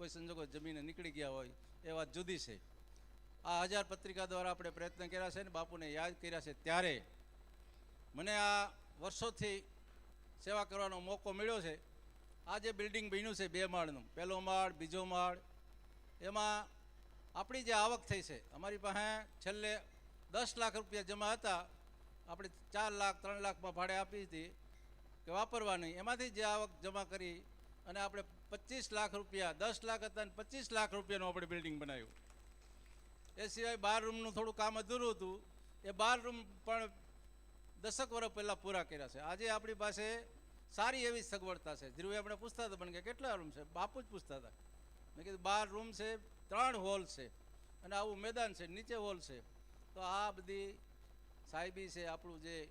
કોઈ સંજોગો જમીને નીકળી ગયા હોય, એ વાત જુદી છે. આ હજાર પત્રિકા દ્વારા આપણે પ્રયત્ન કર્યા છે ને બાપુને યાદ કર્યા છે ત્યારે મને આ વર્ષોથી સેવા કરવાનો મોકો મળ્યો છે. આ જે બિલ્ડિંગ બન્યું છે બે માળનું, પહેલો માળ, બીજો માળ, એમાં આપણી જે આવક થઈ છે, અમારી પાસે છેલ્લે દસ લાખ રૂપિયા જમા હતા, આપણે ચાર લાખ, ત્રણ લાખમાં ભાડે આપી હતી કે વાપરવાની. એમાંથી જે આવક જમા કરી અને આપણે પચીસ લાખ રૂપિયા, દસ લાખ હતા અને પચીસ લાખ રૂપિયાનું આપણે બિલ્ડિંગ બનાવ્યું. એ સિવાય બાર રૂમનું થોડું કામ અધૂરું હતું. એ બાર રૂમ પણ દશક વર્ષ પહેલાં પૂરા કર્યા છે. આજે આપણી પાસે સારી એવી સગવડતા છે. ધીરુભાઈ, આપણે પૂછતા હતા પણ કે કેટલા રૂમ છે? બાપુ જ પૂછતા હતા. મેં કીધું, બાર રૂમ છે, ત્રણ હોલ છે અને આવું મેદાન છે, નીચે હોલ છે. તો આ બધી સાહેબી છે, આપણું જે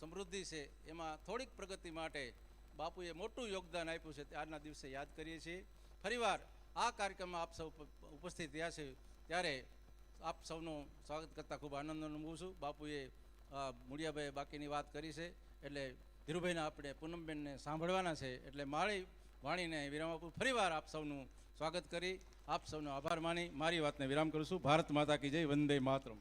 સમૃદ્ધિ છે, એમાં થોડીક પ્રગતિ માટે બાપુએ મોટું યોગદાન આપ્યું છે તે આજના દિવસે યાદ કરીએ છીએ. ફરીવાર આ કાર્યક્રમમાં આપ સૌ ઉપસ્થિત થયા છે ત્યારે આપ સૌનું સ્વાગત કરતાં ખૂબ આનંદ અનુભવું છું. બાપુએ મુળિયાભાઈએ બાકીની વાત કરી છે એટલે ધીરુભાઈને આપણે પૂનમબેનને સાંભળવાના છે એટલે મારી વાણીને વિરામ આપું ફરીવાર આપ સૌનું સ્વાગત કરી. આપ સૌનો આભાર માની મારી વાતને વિરામ કરું છું. ભારત માતા કી જય, વંદે માતરમ.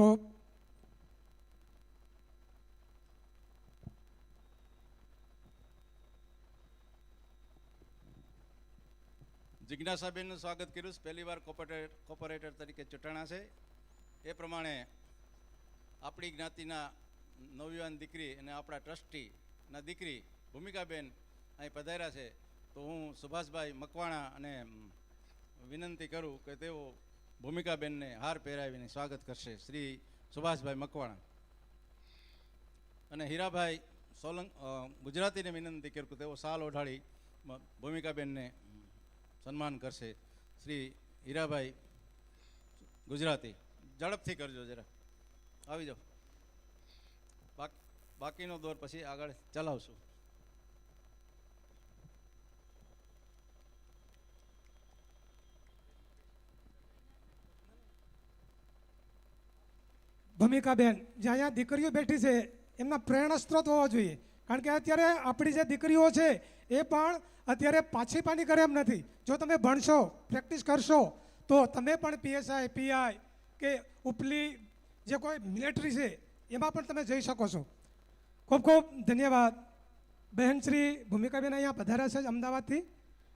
ખૂબ જિજ્ઞાસાબેનનું સ્વાગત કર્યું. છે પહેલી વાર કોપરેટર તરીકે ચૂંટાણા છે. એ પ્રમાણે આપણી જ્ઞાતિના નવયુવાન દીકરી અને આપણા ટ્રસ્ટીના દીકરી ભૂમિકાબેન અહીં પધાર્યા છે. તો હું સુભાષભાઈ મકવાણા અને વિનંતી કરું કે તેઓ ભૂમિકાબેનને હાર પહેરાવીને સ્વાગત કરશે શ્રી સુભાષભાઈ મકવાણા. અને હીરાભાઈ સોલંક ગુજરાતીને વિનંતી કરું તેઓ સાલ ઓઢાળી ભૂમિકાબેનને સન્માન કરશે શ્રી હીરાભાઈ ગુજરાતી. ઝડપથી કરજો જરા. આવી જાઓ. બાક, બાકીનો દોર પછી આગળ ચલાવશું. ભૂમિકાબેન જે અહીંયા દીકરીઓ બેઠી છે, એમના પ્રેરણા સ્ત્રોત હોવા જોઈએ. કારણ કે અત્યારે આપણી જે દીકરીઓ છે, એ પણ અત્યારે પાછી પાની કરે એમ નથી. જો તમે ભણશો, પ્રેક્ટિસ કરશો, તો તમે પણ પીએસઆઈ, પીઆઈ કે ઉપલી જે કોઈ મિલિટરી છે, એમાં પણ તમે જઈ શકો છો. ખૂબ ખૂબ ધન્યવાદ. બહેન શ્રી ભૂમિકાબેન અહીંયા પધાર્યા છે અમદાવાદથી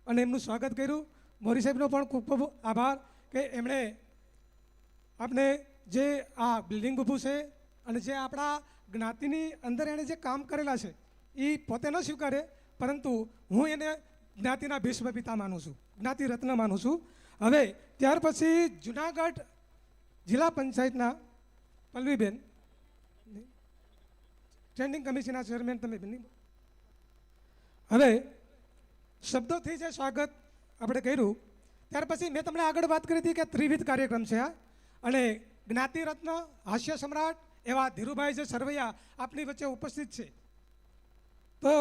અને એમનું સ્વાગત કર્યું. મોરી સાહેબનો પણ ખૂબ ખૂબ આભાર કે એમણે આપણે જે આ બિલ્ડિંગ ઊભું છે અને જે આપણા જ્ઞાતિની અંદર એણે જે કામ કરેલા છે એ પોતે ન સ્વીકારે, પરંતુ હું એને જ્ઞાતિના ભીષ્મ પિતા માનું છું, જ્ઞાતિ રત્ન માનું છું. હવે ત્યાર પછી જુનાગઢ જિલ્લા પંચાયતના પલ્લવીબેન સ્ટેન્ડિંગ કમિશનના ચેરમેન તમે બની હવે શબ્દોથી જે સ્વાગત આપણે કર્યું, ત્યાર પછી મેં તમને આગળ વાત કરી હતી કે ત્રિવિધ કાર્યક્રમ છે આ. અને જ્ઞાતિ રત્ન, હાસ્ય સમ્રાટ એવા ધીરુભાઈ જે સરવૈયા આપની વચ્ચે ઉપસ્થિત છે. તો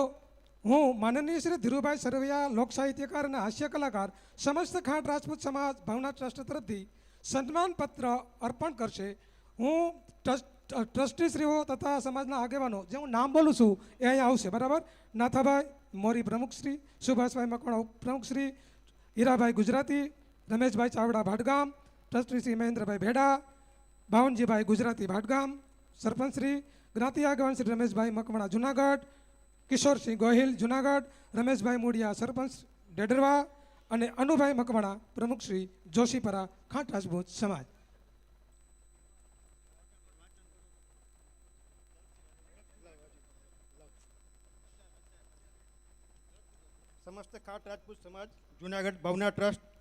હું માનનીય શ્રી ધીરુભાઈ સરવૈયા લોક સાહિત્યકાર અને હાસ્ય કલાકાર સમસ્ત ખાંડ રાજપૂત સમાજ ભાવના ટ્રસ્ટ તરફથી સન્માનપત્ર અર્પણ કરશે. હું ટ્રસ્ટ ટ્રસ્ટીશ્રીઓ તથા સમાજના આગેવાનો, જે હું નામ બોલું છું, એ અહીંયા આવશે. બરાબર? નાથાભાઈ મોરી પ્રમુખશ્રી સુભાષભાઈ મકવાણા ઉપપ્રમુખશ્રી હીરાભાઈ ગુજરાતી, રમેશભાઈ ચાવડા ભાટગામ ટ્રસ્ટી શ્રી મહેન્દ્રભાઈ ભેડા બાવનજીભાઈ ગુજરાતી ભાટગામ સરપંચશ્રી જ્ઞાતિ આગેવાન શ્રી રમેશભાઈ મકવાણા જુનાગઢ, કિશોરસિંહ ગોહિલ જુનાગઢ, રમેશભાઈ મૂડિયા સરપંચ ડેડરવા અને અનુભાઈ મકવાણા પ્રમુખશ્રી જોશીપરા ખાંટ રાજપૂત સમાજ. સમસ્ત ખાટ રાજપૂત સમાજ, જુનાગઢ ભવના ટ્રસ્ટ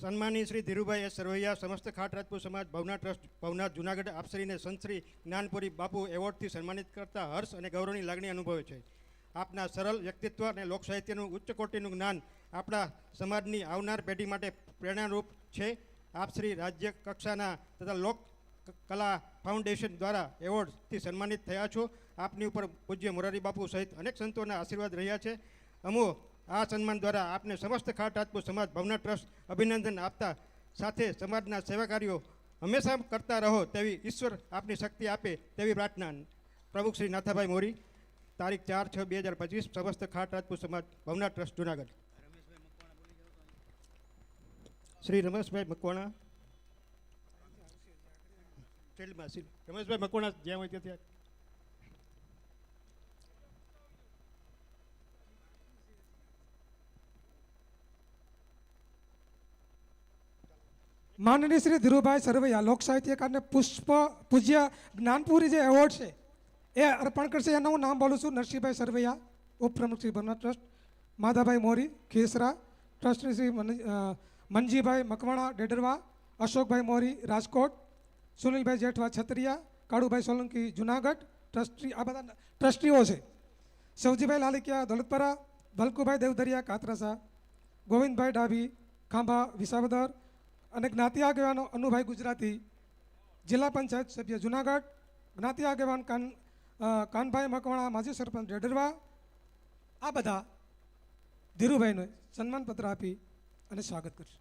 સન્માની શ્રી ધીરુભાઈ એસ સરવૈયા, સમસ્ત ખાટ રાજપૂત સમાજ, ભવનાથ ટ્રસ્ટ, ભવનાથ જુનાગઢ આપશ્રીને સંતશ્રી જ્ઞાનપુરી બાપુ એવોર્ડથી સન્માનિત કરતા હર્ષ અને ગૌરવની લાગણી અનુભવે છે. આપના સરળ વ્યક્તિત્વ અને લોકસાહિત્યનું ઉચ્ચ કોટીનું જ્ઞાન આપણા સમાજની આવનાર પેઢી માટે પ્રેરણારૂપ છે. આપશ્રી રાજ્ય કક્ષાના તથા લોક કલા ફાઉન્ડેશન દ્વારા એવોર્ડથી સન્માનિત થયા છો. આપની ઉપર પૂજ્ય મોરારી બાપુ સહિત અનેક સંતોના આશીર્વાદ રહ્યા છે. અમો આ સન્માન દ્વારા આપને સમસ્ત ખાટ રાજપૂત સમાજ ભવના ટ્રસ્ટ અભિનંદન આપતા સાથે સમાજના સેવા હંમેશા કરતા રહો તેવી ઈશ્વર આપની શક્તિ આપે તેવી પ્રાર્થના પ્રમુખ શ્રી નાથાભાઈ મોરી, તારીખ ચાર છ બે હજાર પચીસ, સમસ્ત ખાટ રાજપૂત સમાજ ભવના ટ્રસ્ટ જુનાગઢ. શ્રી રમેશભાઈ મકવાણા. રમેશભાઈ મકવાણા જ્યાં હોય ત્યાં માનનીય શ્રી ધીરુભાઈ સરવૈયા લોક સાહિત્યકારને પુષ્પ, પૂજ્ય જ્ઞાનપુરી જે એવોર્ડ છે, એ અર્પણ કરશે. એનું હું નામ બોલું છું નરસિંહભાઈ સરવૈયા, ઉપપ્રમુખ શ્રી ભવનાથ ટ્રસ્ટ, માધાભાઈ મોરી ખેસરા ટ્રસ્ટની શ્રી મન- મનજીભાઈ મકવાણા, ડેડરવા, અશોકભાઈ મોરી, રાજકોટ, સુનિલભાઈ જેઠવા, છત્રિયા, કાળુભાઈ સોલંકી, જુનાગઢ, ટ્રસ્ટી આ બધા ટ્રસ્ટીઓ છે. સવજીભાઈ લાલિકિયા, દોલતપરા ભલકુભાઈ દેવધરિયા, કાતરાસા, ગોવિંદભાઈ ડાભી, ખાંભા વિસાવદર અને જ્ઞાતિ આગેવાનો અનુભાઈ ગુજરાતી, જિલ્લા પંચાયત સભ્ય જુનાગઢ, જ્ઞાતિ આગેવાન કાન કાનભાઈ મકવાણા, માજી સરપંચ ડેડરવા આ બધા ધીરુભાઈને સન્માનપત્ર આપી અને સ્વાગત કરશે.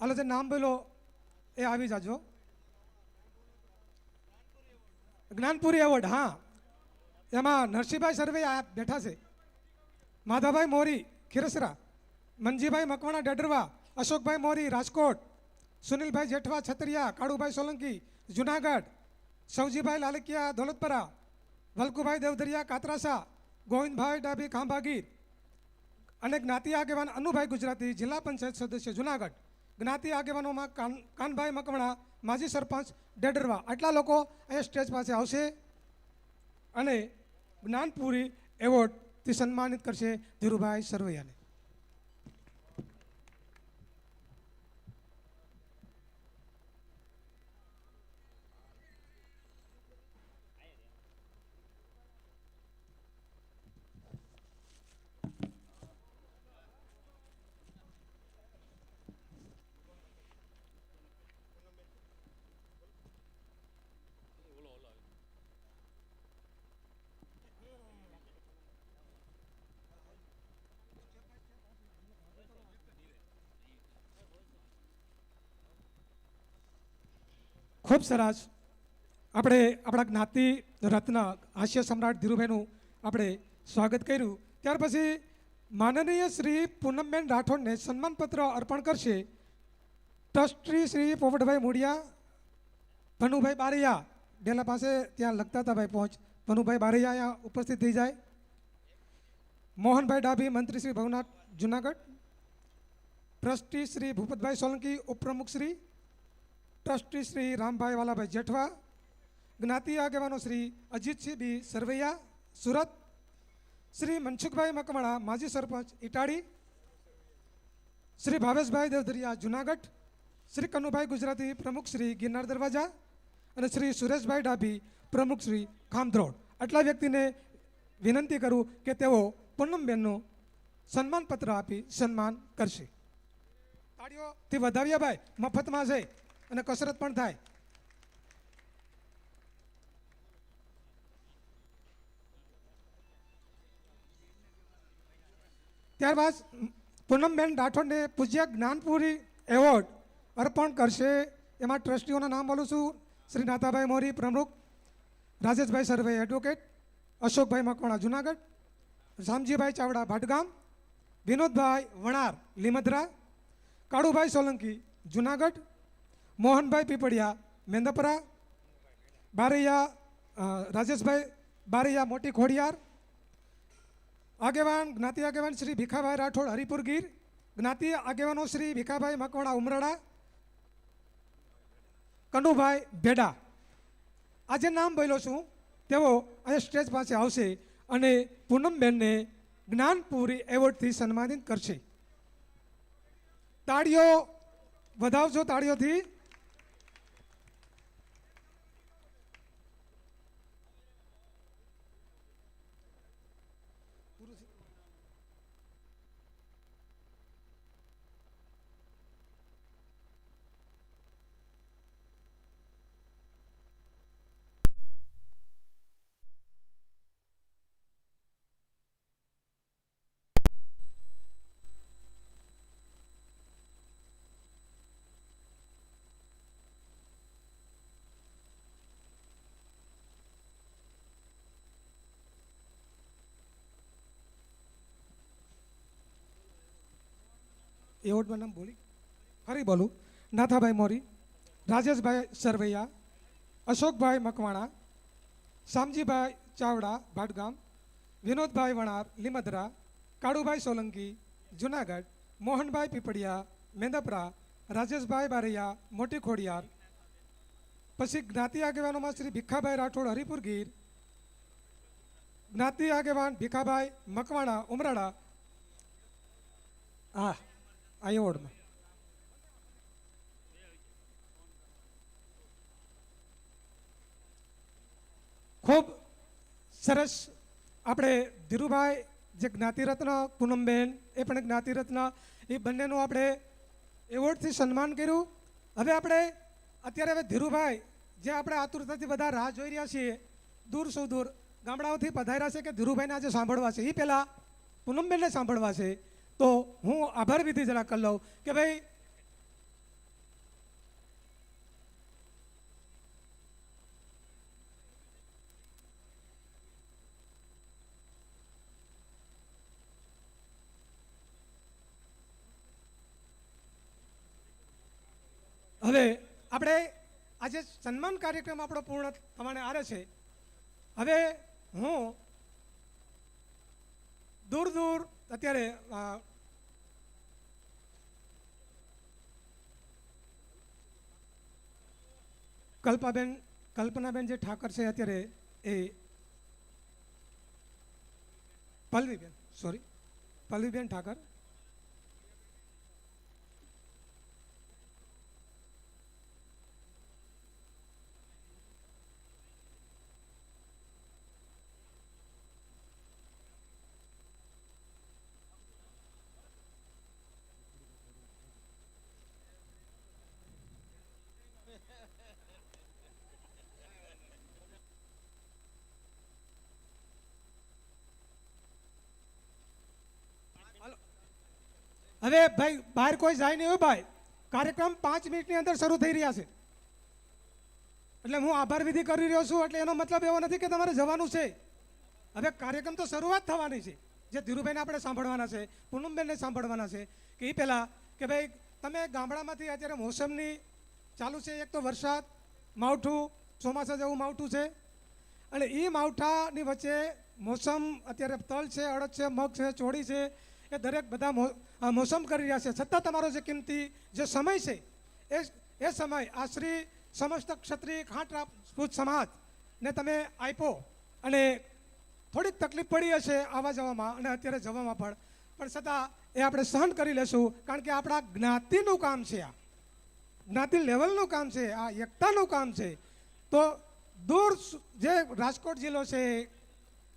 હાલો, જે નામ બોલો, એ આવી જાજો. જ્ઞાનપુરી એવોર્ડ, હા. એમાં નરસિંહભાઈ સર્વે બેઠા છે. માધાભાઈ મોરી ખીરસરા મનજીભાઈ મકવાણા ડેડરવા, અશોકભાઈ મોરી રાજકોટ, સુનિલભાઈ જેઠવા છત્રિયા, કાળુભાઈ સોલંકી જુનાગઢ સૌજીભાઈ લાલકિયા દોલતપરા, વલ્કુભાઈ દેવધરિયા કાતરાસા, ગોવિંદભાઈ ડાભી ખાંભાગીર અને જ્ઞાતિ આગેવાન અનુભાઈ ગુજરાતી જિલ્લા પંચાયત સદસ્ય જુનાગઢ. જ્ઞાતિ આગેવાનોમાં કાન, કાનભાઈ મકવાણા, માજી સરપંચ ડેડરવા. આટલા લોકો અહીંયા સ્ટેજ પાસે આવશે અને જ્ઞાનપુરી એવોર્ડથી સન્માનિત કરશે ધીરુભાઈ સરવૈયાને. ખૂબ સરસ. આપણે આપણા જ્ઞાતિ રત્ન હાસ્ય સમ્રાટ ધીરુભાઈનું આપણે સ્વાગત કર્યું. ત્યાર પછી માનનીય શ્રી પૂનમબેન રાઠોડને સન્માનપત્ર અર્પણ કરશે. ટ્રસ્ટી શ્રી પોપટભાઈ મોડિયા ભનુભાઈ બારૈયા. ડેલા પાસે ત્યાં લગતા હતા ભાઈ પહોંચ. ભનુભાઈ બારૈયા અહીંયા ઉપસ્થિત થઈ જાય. મોહનભાઈ ડાભી, મંત્રી શ્રી ભવનાથ, જુનાગઢ. ટ્રસ્ટી શ્રી ભૂપતભાઈ સોલંકી, ઉપપ્રમુખ શ્રી ટ્રસ્ટી શ્રી રામભાઈ વાલાભાઈ જેઠવા, જ્ઞાતિ આગેવાનો શ્રી અજીતસિંહ બી સરવૈયા, સુરત, શ્રી મનસુખભાઈ મકવાણા, માજી સરપંચ ઇટાડી, શ્રી ભાવેશભાઈ દેવધરિયા જુનાગઢ, શ્રી કનુભાઈ ગુજરાતી પ્રમુખ શ્રી ગિરનાર દરવાજા અને શ્રી સુરેશભાઈ ડાભી પ્રમુખ શ્રી ખામધ્રોડ આટલા વ્યક્તિને વિનંતી કરું કે તેઓ પૂનમબેનનું સન્માનપત્ર આપી સન્માન કરશે. તાળીઓથી વધાવ્યા ભાઈ, મફતમાં છે અને કસરત પણ થાય. ત્યારબાદ પૂનમબેન રાઠોડને પૂજ્ય જ્ઞાનપુરી એવોર્ડ અર્પણ કરશે. એમાં ટ્રસ્ટીઓના નામ બોલું છું. શ્રી નાતાભાઈ મોરી પ્રમુખ, રાજેશભાઈ સરવે એડવોકેટ, અશોકભાઈ મકવાણા જુનાગઢ શામજીભાઈ ચાવડા ભાટગામ, વિનોદભાઈ વણાર લીમધરા કાળુભાઈ સોલંકી જુનાગઢ મોહનભાઈ પીપળિયા, મેંદપરા, બારૈયા રાજેશભાઈ, બારૈયા મોટી ખોડિયાર, આગેવાન, જ્ઞાતિ આગેવાન શ્રી ભીખાભાઈ રાઠોડ હરિપુર ગીર જ્ઞાતિ આગેવાનો શ્રી ભીખાભાઈ મકવાણા ઉમરાળા કનુભાઈ ભેડા. આજે નામ બોલ્યો છું, તેઓ અહીંયા સ્ટેજ પાસે આવશે અને પૂનમબેનને જ્ઞાનપુરી એવોર્ડથી સન્માનિત કરશે. તાળીઓ વધાવજો તાળીઓથી. એવોર્ડમાં નામ બોલી. ફરી બોલું. નાથાભાઈ મોરી, રાજેશભાઈ સરવૈયા, અશોકભાઈ મકવાણા, શામજીભાઈ ચાવડા, ભાટગામ, વિનોદભાઈ વણાર, લીમદરા, કાળુભાઈ સોલંકી, જુનાગઢ, મોહનભાઈ પીપળિયા, મેંદપરા, રાજેશભાઈ બારૈયા, મોટી ખોડિયાર. પછી જ્ઞાતિ આગેવાનોમાં શ્રી ભીખાભાઈ રાઠોડ, હરિપુર ગીર. જ્ઞાતિ આગેવાન ભીખાભાઈ મકવાણા, ઉમરાળા. હા. આ એવોર્ડમાં ખૂબ સરસ આપણે ધીરુભાઈ જે જ્ઞાતિરત્ન પૂનમબેન એ પણ જ્ઞાતિરત્ન એ બંનેનું આપણે એવોર્ડથી સન્માન કર્યું હવે આપણે અત્યારે હવે ધીરુભાઈ જે આપણે આતુરતાથી બધા રાહ જોઈ રહ્યા છીએ દૂર સુદૂર ગામડાઓથી પધાર્યા છે કે ધીરુભાઈને આજે સાંભળવા છે એ પહેલાં પૂનમબેનને સાંભળવા છે તો હું આભાર વિધિ જરા કરી લઉં કે ભાઈ, હવે આપણે આજે સન્માન કાર્યક્રમ આપણો પૂર્ણ થવાને આવે છે. હવે હું દૂર દૂર અત્યારે કલ્પાબેન કલ્પનાબેન જે ઠાકર છે અત્યારે એ પલ્લવીબેન સોરી પલ્લવીબેન ઠાકર. હવે ભાઈ, બહાર કોઈ જાય નહીં હોય ભાઈ. કાર્યક્રમ પાંચ મિનિટની અંદર શરૂ થઈ રહ્યા છે. એટલે હું આભાર વિધિ કરી રહ્યો છું, એટલે એનો મતલબ એવો નથી કે તમારે જવાનું છે. હવે કાર્યક્રમ તો શરૂઆત થવાની છે. જે ધીરુભાઈને આપણે સાંભળવાના છે, પૂનમબેનને સાંભળવાના છે, કે એ પહેલાં કે ભાઈ, તમે ગામડામાંથી અત્યારે મોસમની ચાલુ છે, એક તો વરસાદ, માવઠું, ચોમાસા જેવું માવઠું છે. અને એ માવઠાની વચ્ચે મોસમ અત્યારે તલ છે, અડદ છે, મગ છે, ચોળી છે એ દરેક બધા મોસમ કરી રહ્યા છે. છતાં તમારો જે કિંમતી, જે સમય છે, એ એ સમય આ શ્રી સમસ્ત ક્ષત્રિય ખાંટ રાજપૂત સમાજને તમે આપ્યો અને થોડીક તકલીફ પડી હશે આવવા જવામાં અને અત્યારે જવામાં પણ. પણ છતાં એ આપણે સહન કરી લેશું, કારણ કે આપણા જ્ઞાતિનું કામ છે આ. જ્ઞાતિ લેવલનું કામ છે, આ એકતાનું કામ છે. તો દૂર જે રાજકોટ જિલ્લો છે,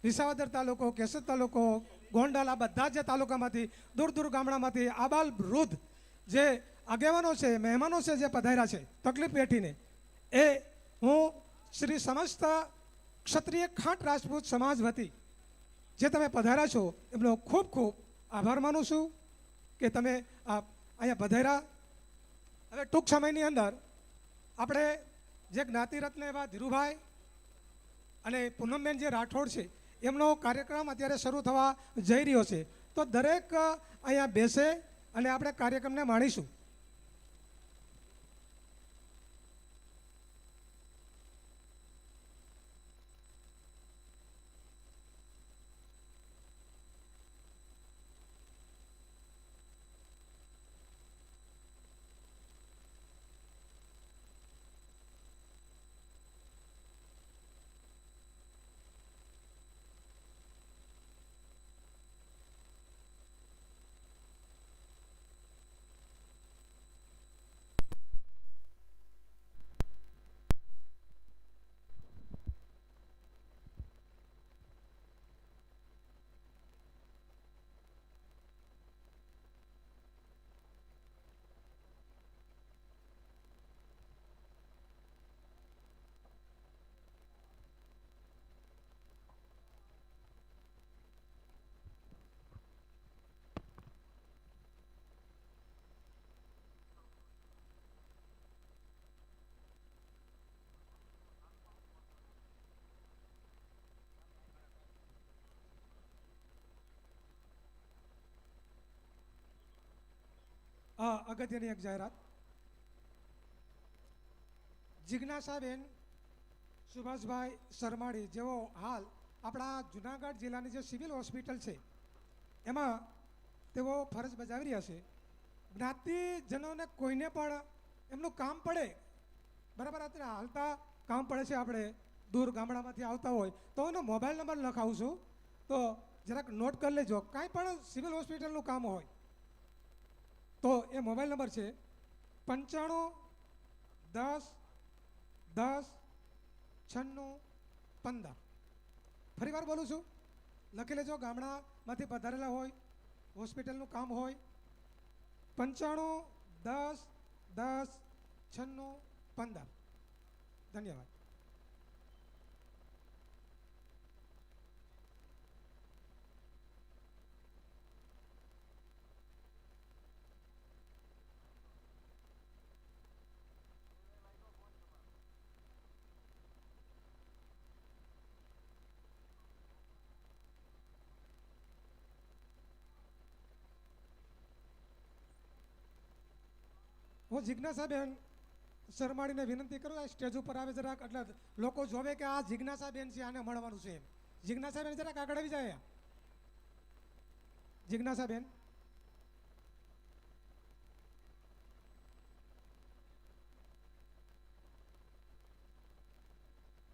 વિસાવદર તાલુકો, કેશોદ તાલુકો ગોંડલ, આ બધા જે તાલુકામાંથી, દૂર દૂર ગામડામાંથી આબાલ વૃદ્ધ જે આગેવાનો છે, મહેમાનો છે, જે પધાર્યા છે, તકલીફ વેઠીને, એ હું શ્રી સમસ્ત ક્ષત્રિય ખાંટ રાજપૂત સમાજ વતી જે તમે પધાર્યા છો, એમનો ખૂબ ખૂબ આભાર માનું છું કે તમે આ અહીંયા પધાર્યા. હવે ટૂંક સમયની અંદર આપણે જે જ્ઞાતિરત્ન એવા ધીરુભાઈ અને પૂનમબેન જે રાઠોડ છે એમનો કાર્યક્રમ અત્યારે શરૂ થવા જઈ રહ્યો છે. તો દરેક અહીંયા બેસે અને આપણે કાર્યક્રમને માણીશું. અ, અગત્યની એક જાહેરાત. જિજ્ઞાસાબેન સુભાષભાઈ શર્માળી જેઓ હાલ આપણા જુનાગઢ જિલ્લાની જે સિવિલ હોસ્પિટલ છે એમાં તેઓ ફરજ બજાવી રહ્યા છે. જ્ઞાતિજનોને કોઈને પણ એમનું કામ પડે બરાબર અત્યારે હાલતા કામ પડે છે આપણે દૂર ગામડામાંથી આવતા હોય તો એનો મોબાઈલ નંબર લખાવું છું. તો જરાક નોટ કરી લેજો. કાંઈ પણ સિવિલ હોસ્પિટલનું કામ હોય તો એ મોબાઈલ નંબર છે પંચાણું દસ દસ છન્નું પંદર. ફરી વાર બોલું છું. લખી લેજો, ગામડામાંથી પધારેલા હોય, હોસ્પિટલનું કામ હોય. પંચાણું દસ દસ છન્નું પંદર. ધન્યવાદ. હું જિજ્ઞાસાબેન શર્માળીને વિનંતી કરું આ સ્ટેજ ઉપર આવે જરાક, એટલે લોકો જોવે કે આ જિજ્ઞાસાબેન છે, આને મળવાનું છે એમ. જિજ્ઞાસાબેન જરાક આગળ આવી જાય. જિજ્ઞાસાબેન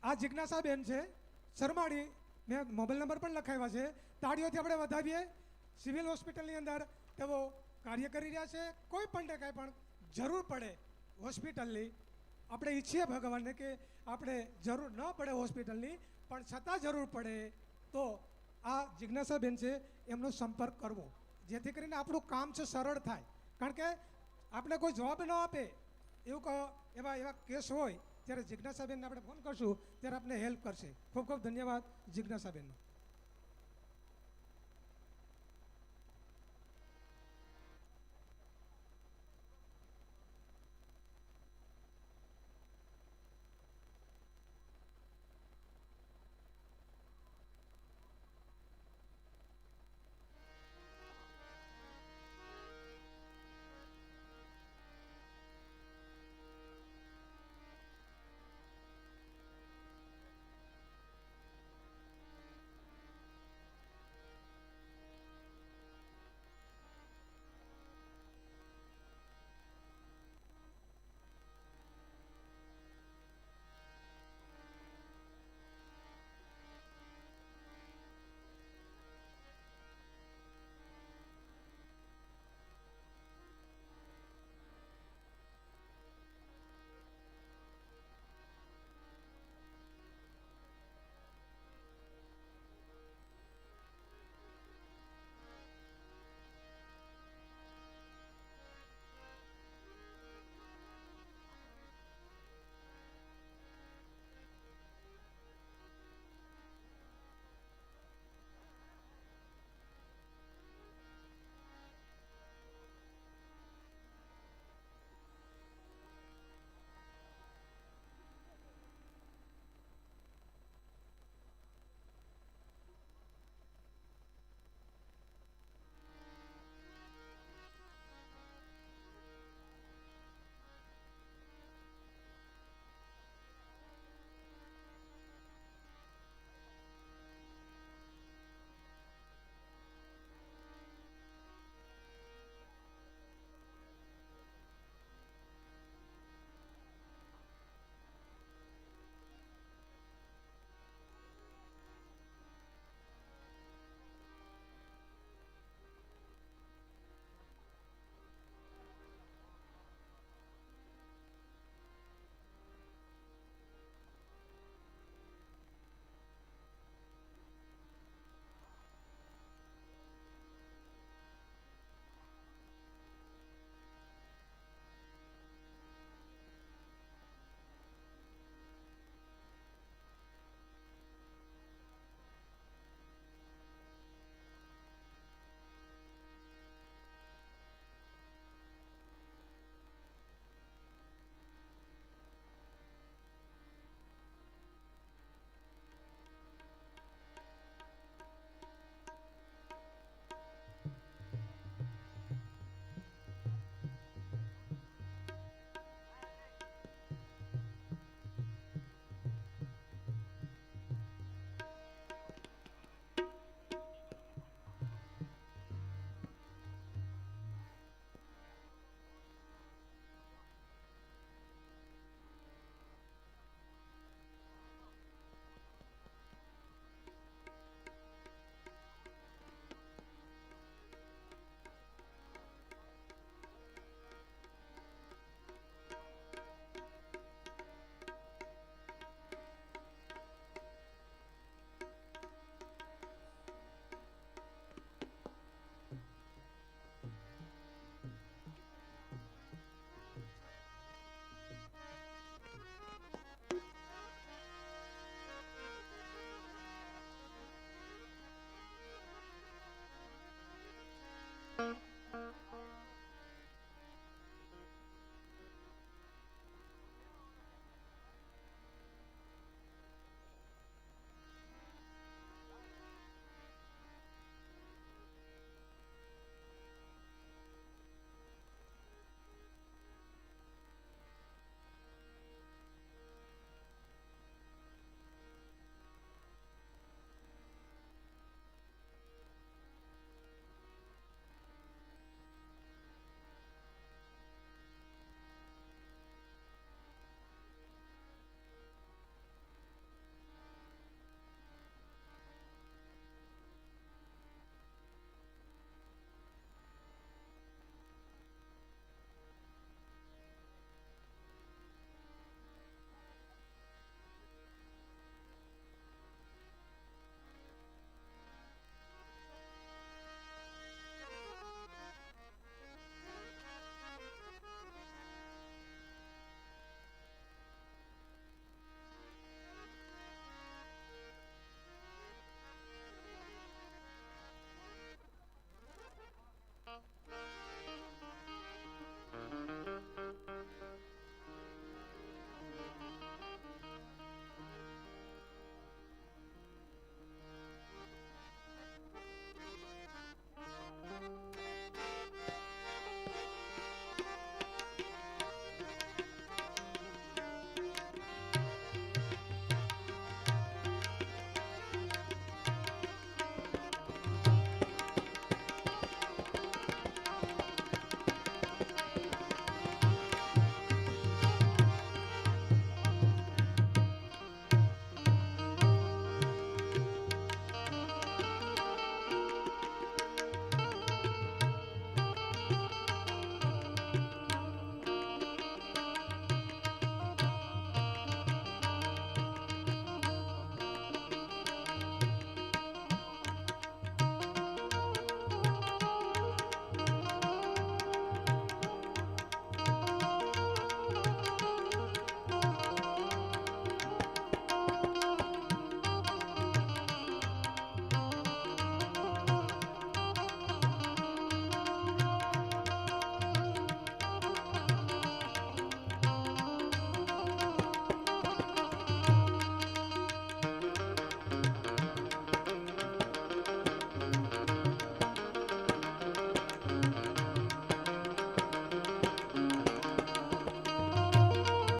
આ જિજ્ઞાસાબેન છે શર્માળી મેં મોબાઈલ નંબર પણ લખાવ્યા છે. તાળીઓથી આપણે વધાવીએ. સિવિલ હોસ્પિટલની અંદર તેઓ કાર્ય કરી રહ્યા છે. કોઈ પણ કાંઈ પણ જરૂર પડે હોસ્પિટલની. આપણે ઈચ્છીએ ભગવાનને કે આપણે જરૂર ન પડે હોસ્પિટલની, પણ છતાં જરૂર પડે તો આ જિજ્ઞાસાબેન છે એમનો સંપર્ક કરવો. જેથી કરીને આપણું કામ છે સરળ થાય. કારણ કે આપણે કોઈ જવાબ ન આપે એવું કહો એવા એવા કેસ હોય, ત્યારે જિજ્ઞાસાબેનને આપણે ફોન કરશું, ત્યારે આપણે હેલ્પ કરશે. ખૂબ ખૂબ ધન્યવાદ જિજ્ઞાસાબેનનો.